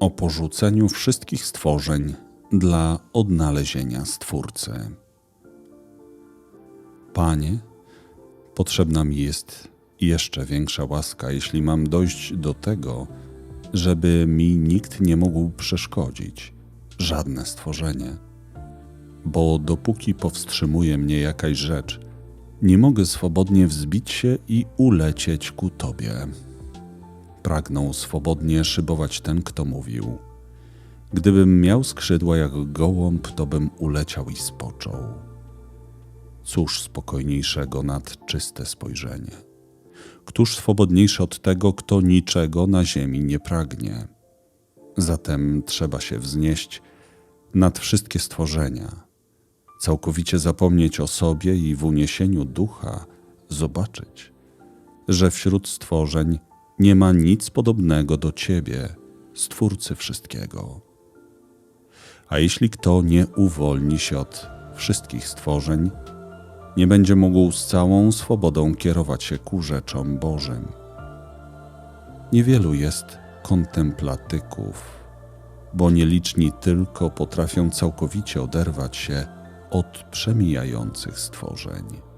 O porzuceniu wszystkich stworzeń dla odnalezienia Stwórcy. Panie, potrzebna mi jest jeszcze większa łaska, jeśli mam dojść do tego, żeby mi nikt nie mógł przeszkodzić, żadne stworzenie. Bo dopóki powstrzymuje mnie jakaś rzecz, nie mogę swobodnie wzbić się i ulecieć ku Tobie. Pragnął swobodnie szybować ten, kto mówił. Gdybym miał skrzydła jak gołąb, to bym uleciał i spoczął. Cóż spokojniejszego nad czyste spojrzenie? Któż swobodniejszy od tego, kto niczego na ziemi nie pragnie? Zatem trzeba się wznieść nad wszystkie stworzenia, całkowicie zapomnieć o sobie i w uniesieniu ducha zobaczyć, że wśród stworzeń nie ma nic podobnego do Ciebie, Stwórcy wszystkiego. A jeśli kto nie uwolni się od wszystkich stworzeń, nie będzie mógł z całą swobodą kierować się ku rzeczom Bożym. Niewielu jest kontemplatyków, bo nieliczni tylko potrafią całkowicie oderwać się od przemijających stworzeń.